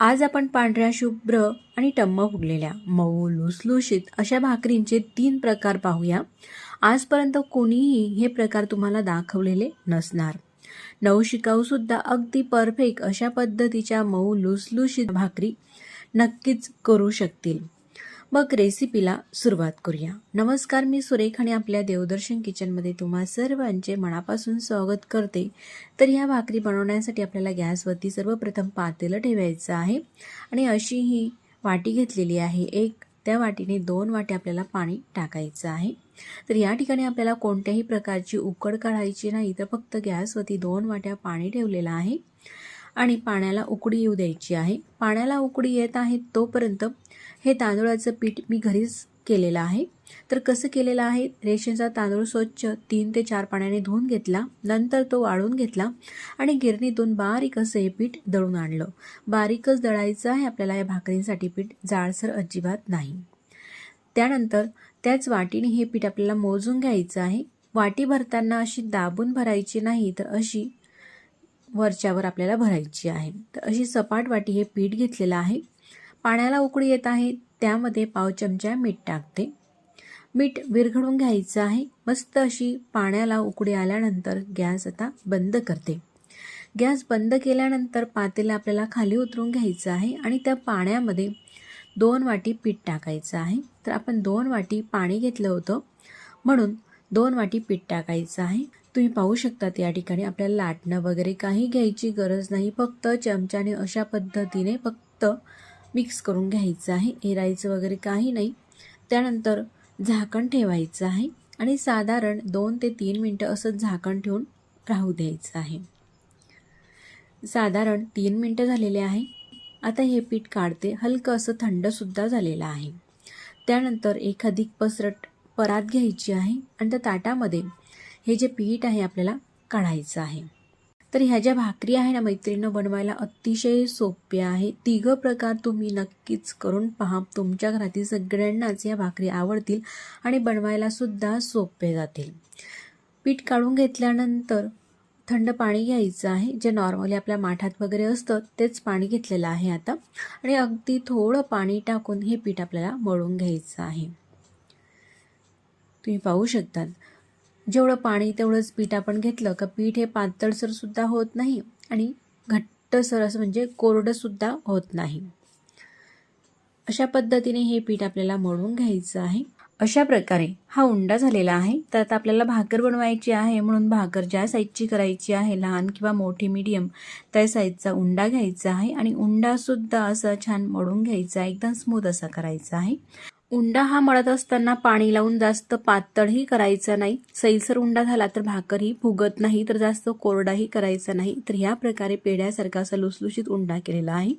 आज आपण पांढऱ्या शुभ्र आणि टम्म फुगलेल्या मऊ लुसलुशीत अशा भाकरींचे तीन प्रकार पाहूया. आजपर्यंत कोणीही हे प्रकार तुम्हाला दाखवलेले नसणार. नवशिकाऊसुद्धा अगदी परफेक्ट अशा पद्धतीच्या मऊ लुसलुशीत भाकरी नक्कीच करू शकतील. मग रेसिपीला सुरुवात करूया. नमस्कार मी सुरेख आणि आपल्या देवदर्शन किचनमध्ये तुम्हा सर्वांचे मनापासून स्वागत करते. तर ह्या भाकरी बनवण्यासाठी आपल्याला गॅसवरती सर्वप्रथम पातेलं ठेवायचं आहे. आणि अशी ही वाटी घेतलेली आहे. एक त्या वाटीने दोन वाटी आपल्याला पाणी टाकायचं आहे. तर या ठिकाणी आपल्याला कोणत्याही प्रकारची उकड काढायची नाही. तर फक्त गॅसवरती दोन वाट्या पाणी ठेवलेलं आहे. आणि पाण्याला उकडी येऊ द्यायची आहे. पाण्याला उकडी येत आहे तोपर्यंत हे तांदूळाचं पीठ मी घरीच केलेलं आहे. तर कसं केलेलं आहे? रेशनचा तांदूळ स्वच्छ तीन ते चार पाण्याने धुवून घेतला. नंतर तो वाळून घेतला आणि गिरणीतून बारीक असं हे पीठ दळून आणलं. बारीकच दळायचं आहे. आपल्याला या भाकरींसाठी पीठ जाडसर अजिबात नाही. त्यानंतर त्याच वाटीने हे पीठ आपल्याला मोजून घ्यायचं आहे. वाटी भरताना अशी दाबून भरायची नाही तर अशी वरच्यावर आपल्याला भरायची आहे. तर अशी सपाट वाटी हे पीठ घेतलेलं आहे. पाण्याला उकळी येत आहे. त्यामध्ये पाव चमचा मीठ टाकते. मीठ विरघळून घ्यायचं आहे. मस्त अशी पाण्याला उकळी आल्यानंतर गॅस आता बंद करते. गॅस बंद केल्यानंतर पातेला आपल्याला खाली उतरून घ्यायचं आहे आणि त्या पाण्यामध्ये दोन वाटी पीठ टाकायचं आहे. तर आपण दोन वाटी पाणी घेतलं होतं. म्हणून दोन वाटी पीठ टाकायचं आहे. तुम्ही पाहू शकतात या ठिकाणी आपल्याला लाटणं वगैरे काही घ्यायची गरज नाही. फक्त चमच्याने अशा पद्धतीने फक्त मिक्स करून घ्यायचं आहे. एरायचं वगैरे काही नाही. त्यानंतर झाकण ठेवायचं आहे आणि साधारण दोन ते तीन मिनटं असं झाकण ठेवून राहू द्यायचं आहे. साधारण तीन मिनटं झालेले आहे. आता हे पीठ काढते. हलकं असं थंडसुद्धा झालेलं आहे. त्यानंतर एखादी पसरट परात घ्यायची आहे. आणि त्या ताटामध्ये हे जे पीठ आहे आपल्याला काढायचं आहे. तर ह्या ज्या भाकरी आहे ना मैत्रिणीनं बनवायला अतिशय सोप्या आहे. तिघं प्रकार तुम्ही नक्कीच करून पहा. तुमच्या घरातील सगळ्यांनाच या भाकरी आवडतील आणि बनवायला सुद्धा सोपे जातील. पीठ काढून घेतल्यानंतर थंड पाणी घ्यायचं आहे. जे नॉर्मली आपल्या माठात वगैरे असतं तेच पाणी घेतलेलं आहे आता. आणि अगदी थोडं पाणी टाकून हे पीठ आपल्याला मळून घ्यायचं आहे. तुम्ही पाहू शकतात. जेवढं पाणी तेवढंच पीठ आपण घेतलं का पीठ हे पातळसर सुद्धा होत नाही आणि घट्टसर असं म्हणजे कोरडंसुद्धा होत नाही. अशा पद्धतीने हे पीठ आपल्याला मळून घ्यायचं आहे. अशा प्रकारे हा उंडा झालेला आहे. तर आता आपल्याला भाकर बनवायची आहे म्हणून भाकर ज्या साईजची करायची आहे लहान किंवा मोठी मीडियम त्या साईजचा उंडा घ्यायचा आहे आणि उंडासुद्धा असं छान मळून घ्यायचा एकदम स्मूथ असा करायचा आहे. उंडा हा मळत असताना पाणी लावून जास्त पातळही करायचा नाही. सैलसर उंडा झाला तर भाकरही फुगत नाही तर जास्त कोरडाही करायचा नाही. तर ह्या प्रकारे पेढ्यासारखा असा लुसलुशीत उंडा केलेला आहे.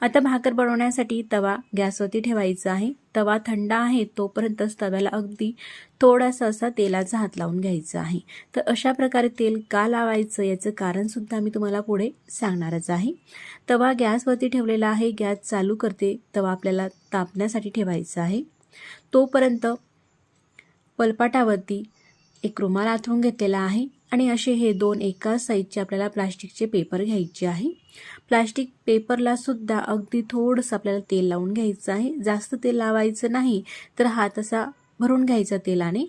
आता भाकर बनवण्यासाठी तवा गॅसवरती ठेवायचा आहे. तवा थंड आहे तोपर्यंतच तव्याला अगदी थोडासा असा तेलाचा हात लावून घ्यायचा आहे. तर अशा प्रकारे तेल का लावायचं याचं कारणसुद्धा मी तुम्हाला पुढे सांगणारच आहे. तवा गॅसवरती ठेवलेला आहे गॅस चालू करते तवा आपल्याला तापण्यासाठी ठेवायचा आहे. तोपर्यंत पलपाटावरती एक रुमाल आथरून घेतलेला आहे. आणि असे हे दोन एकाच साईजचे आपल्याला प्लास्टिकचे पेपर घ्यायचे आहे. प्लास्टिक पेपरला सुद्धा अगदी थोडंसं आपल्याला तेल लावून घ्यायचं आहे. जास्त तेल लावायचं नाही तर हात असा भरून घ्यायचा तेलाने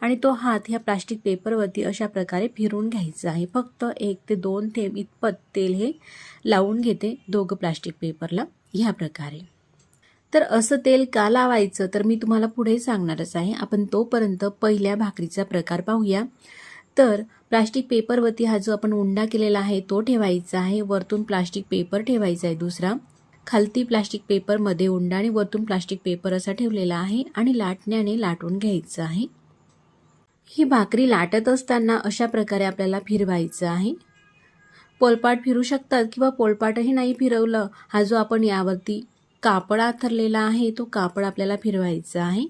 आणि तो हात ह्या प्लास्टिक पेपरवरती अशा प्रकारे फिरून घ्यायचा आहे. फक्त एक ते दोन थेंब इतपत तेल हे लावून घेते दोघं प्लास्टिक पेपरला ह्या प्रकारे. तर असं तेल का लावायचं? तर मी तुम्हाला पुढे सांगणारच आहे. आपण तोपर्यंत पहिल्या भाकरीचा प्रकार पाहूया. तर प्लास्टिक पेपरवरती हा जो आपण उंडा केलेला आहे तो ठेवायचा आहे. वरतून प्लास्टिक पेपर ठेवायचा आहे दुसरा. खालती प्लास्टिक पेपरमध्ये उंडा आणि वरतून प्लास्टिक पेपर असा ठेवलेला आहे आणि लाटण्याने लाटून घ्यायचं आहे. ही भाकरी लाटत असताना अशा प्रकारे आपल्याला फिरवायचं आहे. पोलपाट फिरू शकतात किंवा पोलपाटही नाही फिरवलं हा जो आपण यावरती कापड आथरलेला आहे तो कापड आपल्याला फिरवायचा आहे.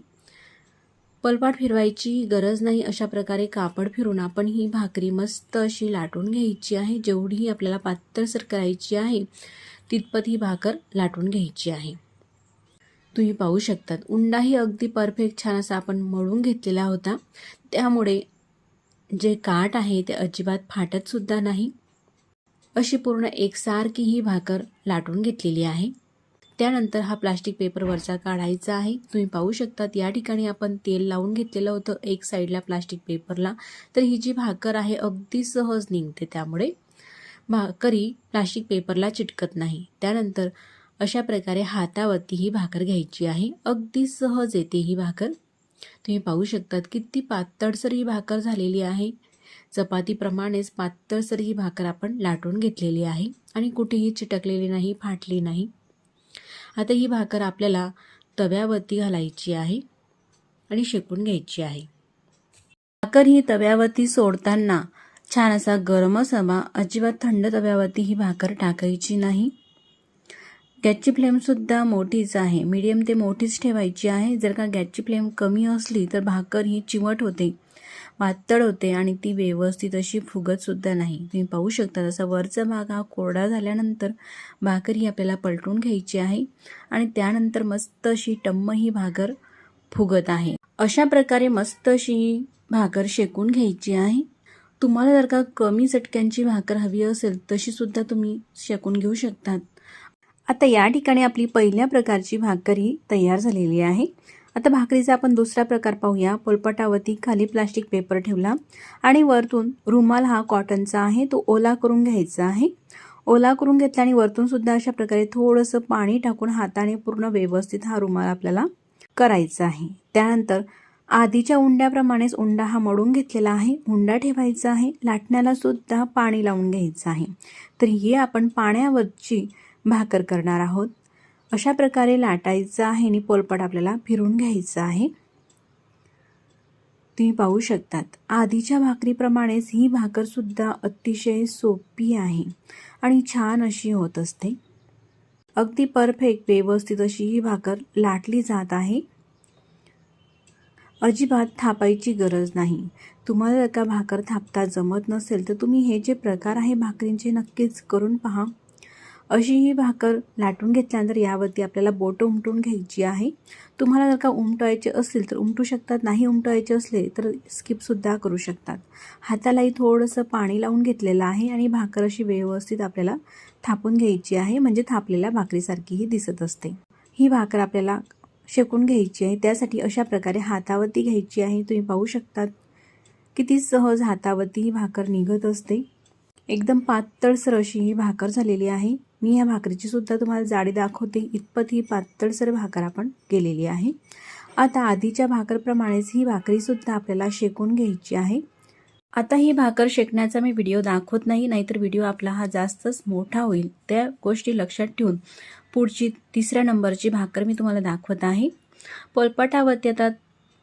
पलपाट फिरवायची गरज नाही अशा प्रकारे कापड फिरून आपण ही भाकरी मस्त अशी लाटून घ्यायची आहे. जेवढी आपल्याला पातळसर करायची आहे तितपत ही भाकर लाटून घ्यायची आहे. तुम्ही पाहू शकतात उंडाही अगदी परफेक्ट छान असा आपण मळून घेतलेला होता. त्यामुळे जे काठ आहे ते अजिबात फाटतसुद्धा नाही. अशी पूर्ण एकसारखी ही भाकर लाटून घेतलेली आहे. त्यानंतर हा प्लास्टिक पेपर वरचा काढायचा आहे. तुम्ही पाहू शकतात या ठिकाणी आपण तेल लावून घेतलेलं होतं एक साईडला प्लास्टिक पेपरला. तर ही जी भाकर आहे अगदी सहज निघते. त्यामुळे भाकरी प्लास्टिक पेपरला चिटकत नाही. त्यानंतर अशा प्रकारे हातावरती ही भाकर घ्यायची आहे. अगदी सहज येते ही भाकर. तुम्ही पाहू शकतात किती पातळसर ही भाकर झालेली आहे. चपातीप्रमाणेच पातळसर ही भाकर आपण लाटून घेतलेली आहे. आणि कुठेही चिटकलेली नाही फाटली नाही. आता ही भाकर आपल्याला तव्यावरती घालायची आहे आणि शेकून घ्यायची आहे. भाकर ही तव्यावरती सोडताना छान असा गरम समा अजिबात थंड तव्यावरती ही भाकर टाकायची नाही. गॅसची फ्लेमसुद्धा मोठीच आहे. मीडियम ते मोठीच ठेवायची आहे. जर का गॅसची फ्लेम कमी असली तर भाकर ही चिवट होते. पातळ होते आणि ती व्यवस्थित अशी फुगतसुद्धा नाही. तुम्ही पाहू शकता जसा वरचा भाग हा कोरडा झाल्यानंतर भाकर ही आपल्याला पलटून घ्यायची आहे आणि त्यानंतर मस्त अशी टम्म ही भाकर फुगत आहे. अशा प्रकारे मस्त अशी ही भाकर शेकून घ्यायची आहे. तुम्हाला जर का कमी चटक्यांची भाकर हवी असेल तशी सुद्धा तुम्ही शेकून घेऊ शकतात. आता या ठिकाणी आपली पहिल्या प्रकारची भाकर ही तयार झालेली आहे. आता भाकरीचा आपण दुसरा प्रकार पाहूया. पोलपटावरती खाली प्लास्टिक पेपर ठेवला आणि वरतून रुमाल हा कॉटनचा आहे तो ओला करून घ्यायचा आहे. ओला करून घेतला आणि वरतून सुद्धा अशा प्रकारे थोडंसं पाणी टाकून हाताने पूर्ण व्यवस्थित हा रुमाल आपल्याला करायचा आहे. त्यानंतर आधीच्या उंड्याप्रमाणेच उंडा हा मळून घेतलेला आहे. उंडा ठेवायचा आहे. लाटण्याला सुद्धा पाणी लावून घ्यायचं आहे. तर हे आपण पाण्यावरची भाकर करणार आहोत. अशा प्रकारे लाटायचं आहे आणि पोलपट आपल्याला फिरून घ्यायचं आहे. तुम्ही पाहू शकतात आधीच्या भाकरीप्रमाणेच ही भाकरसुद्धा अतिशय सोपी आहे आणि छान अशी होत असते. अगदी परफेक्ट व्यवस्थित अशी ही भाकर लाटली जात आहे. अजिबात थापायची गरज नाही. तुम्हाला जर का भाकर थापता जमत नसेल तर तुम्ही हे जे प्रकार आहे भाकरींचे नक्कीच करून पहा. अशी ही भाकर लाटून घेतल्यानंतर यावरती आपल्याला बोटं उमटून घ्यायची आहे. तुम्हाला जर का उमटवायचे असतील तर उमटू शकतात नाही उमटवायचे असले तर स्किपसुद्धा करू शकतात. हातालाही थोडंसं पाणी लावून घेतलेलं आहे आणि भाकर अशी व्यवस्थित आपल्याला थापून घ्यायची आहे म्हणजे थापलेल्या भाकरीसारखीही दिसत असते. ही भाकर आपल्याला शेकून घ्यायची आहे. त्यासाठी अशा प्रकारे हातावरती घ्यायची आहे. तुम्ही पाहू शकतात किती सहज हातावरती ही भाकर निघत असते. एकदम पातळसर अशी ही भाकर झालेली आहे. मी ह्या भाकरीची सुद्धा तुम्हाला जाडी दाखवते. इतपत ही पातळसर भाकर आपण केलेली आहे. आता आधीच्या भाकरप्रमाणेच ही भाकरीसुद्धा आपल्याला शेकून घ्यायची आहे. आता ही भाकर शेकण्याचा मी व्हिडिओ दाखवत नाही नाहीतर व्हिडिओ आपला हा जास्तच मोठा होईल. त्या गोष्टी लक्षात ठेवून पुढची तिसऱ्या नंबरची भाकर मी तुम्हाला दाखवत आहे. पोलपाटावरती आता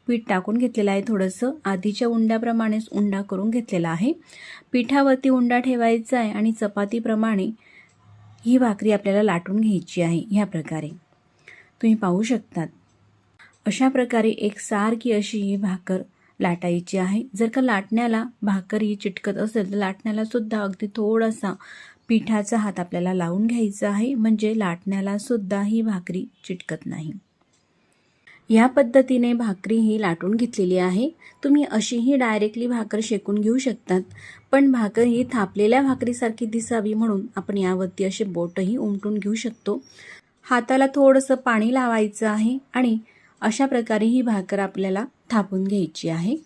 पीठ टाकून घेतलेलं आहे थोडंसं. आधीच्या उंड्याप्रमाणेच उंडा करून घेतलेला आहे. पिठावरती उंडा ठेवायचा आहे आणि चपातीप्रमाणे ही भाकरी आपल्याला लाटून घ्यायची आहे ह्या प्रकारे. तुम्ही पाहू शकतात. अशा प्रकारे एक सारखी अशी ही भाकर लाटायची आहे. जर का लाटण्याला भाकर ही चिटकत असेल तर लाटण्याला सुद्धा अगदी थोडासा पिठाचा हात आपल्याला लावून घ्यायचा आहे. म्हणजे लाटण्याला सुद्धा ही भाकरी चिटकत नाही. या पद्धतीने भाकरी ही लाटून घेतलेली आहे. तुम्ही अशीही डायरेक्टली भाकर शेकून घेऊ शकतात. पण भाकर ही थापलेल्या भाकरीसारखी दिसावी म्हणून आपण यावरती असे बोटही उमटून घेऊ शकतो. हाताला थोडंसं पाणी लावायचं आहे आणि अशा प्रकारे ही भाकर आपल्याला थापून घ्यायची आहे.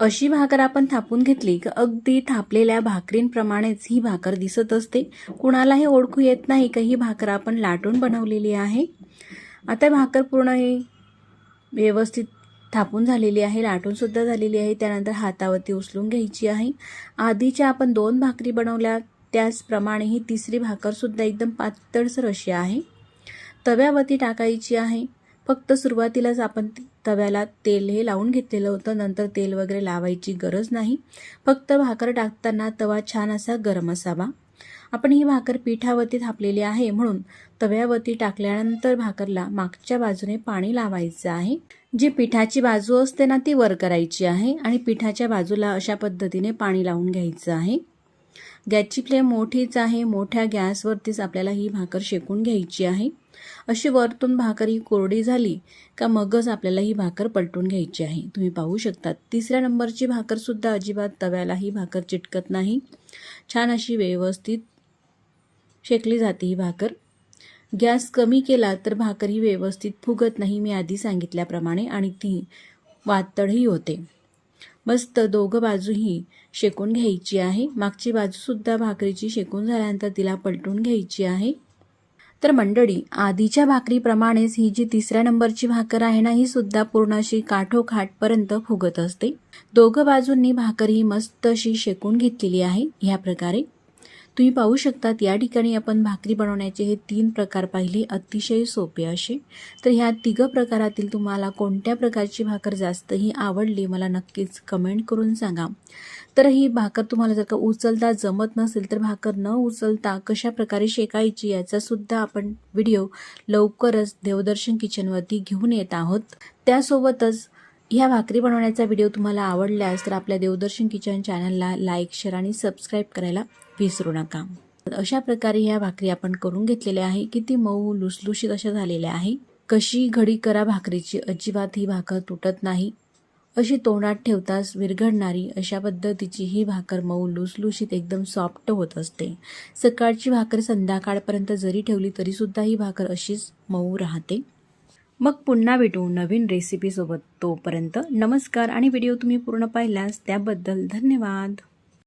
अशी भाकर आपण थापून घेतली की अगदी थापलेल्या भाकरींप्रमाणेच ही भाकर दिसत असते. कुणालाही ओळखू येत नाही का ही भाकर आपण लाटून बनवलेली आहे. आता भाकर पूर्ण ही व्यवस्थित थापून झालेली आहे लाटूनसुद्धा झालेली आहे. त्यानंतर हातावरती उचलून घ्यायची आहे. आधीच्या आपण दोन भाकरी बनवल्या त्याचप्रमाणे ही तिसरी भाकरसुद्धा एकदम पातळसर अशी आहे. तव्यावरती टाकायची आहे. फक्त सुरुवातीलाच आपण तव्याला तेल हे लावून घेतलेलं होतं. नंतर तेल वगैरे लावायची गरज नाही. फक्त भाकर टाकताना तवा छान असा गरम असावा. आपण ही भाकर पिठावरती थापलेली आहे म्हणून तव्यावरती टाकल्यानंतर भाकरला मागच्या बाजूने पाणी लावायचं आहे. जी पिठाची बाजू असते ना ती वर करायची आहे आणि पिठाच्या बाजूला अशा पद्धतीने पाणी लावून घ्यायचं आहे. गॅसची फ्लेम मोठीच आहे. मोठ्या गॅसवरतीच आपल्याला ही भाकर शेकून घ्यायची आहे. अशी वरतून भाकर ही कोरडी झाली का मगच आपल्याला ही भाकर पलटून घ्यायची आहे. तुम्ही पाहू शकता तिसऱ्या नंबरची भाकरसुद्धा अजिबात तव्याला ही भाकर चिटकत नाही. छान अशी व्यवस्थित शेकली जाते ही भाकर. गॅस कमी केला तर भाकर ही व्यवस्थित फुगत नाही मी आधी सांगितल्याप्रमाणे आणि ती वातडही होते. मस्त दोघं बाजूही शेकून घ्यायची आहे. मागची बाजूसुद्धा भाकरीची शेकून झाल्यानंतर तिला पलटून घ्यायची आहे. तर मंडळी आधीच्या भाकरीप्रमाणेच ही जी तिसऱ्या नंबरची भाकर आहे ना ही सुद्धा पूर्ण अशी काठोखाटपर्यंत फुगत असते. दोघं बाजूंनी भाकर ही मस्त अशी शेकून घेतलेली आहे ह्या प्रकारे. तुम्ही पाहू शकतात या ठिकाणी आपण भाकरी बनवण्याचे हे तीन प्रकार पाहिले अतिशय सोपे असे. तर ह्या तिघ प्रकारातील तुम्हाला कोणत्या प्रकारची भाकर जास्तही आवडली मला नक्कीच कमेंट करून सांगा. तर ही भाकर तुम्हाला जर का उचलता जमत नसेल तर भाकर न उचलता कशा प्रकारे शेकायची याचासुद्धा आपण व्हिडिओ लवकरच देवदर्शन किचनवरती घेऊन येत आहोत. त्यासोबतच ह्या भाकरी बनवण्याचा व्हिडिओ तुम्हाला आवडल्यास तर आपल्या देवदर्शन किचन चॅनलला लाईक शेअर आणि सबस्क्राईब करायला विसरू नका. अशा प्रकारे ह्या भाकरी आपण करून घेतलेल्या आहे. किती मऊ लुसलुशीत अशा झालेल्या आहे. कशी घडी करा भाकरीची अजिबात ही भाकर तुटत नाही. अशी तोंडात ठेवताच विरघडणारी अशा पद्धतीची ही भाकर मऊ लुसलुशीत एकदम सॉफ्ट होत असते. सकाळची भाकर संध्याकाळपर्यंत जरी ठेवली तरीसुद्धा ही भाकर अशीच मऊ राहते. मग पुन्हा भेटू नवीन रेसिपीसोबत तोपर्यंत नमस्कार आणि व्हिडिओ तुम्ही पूर्ण पाहिल्यास त्याबद्दल धन्यवाद.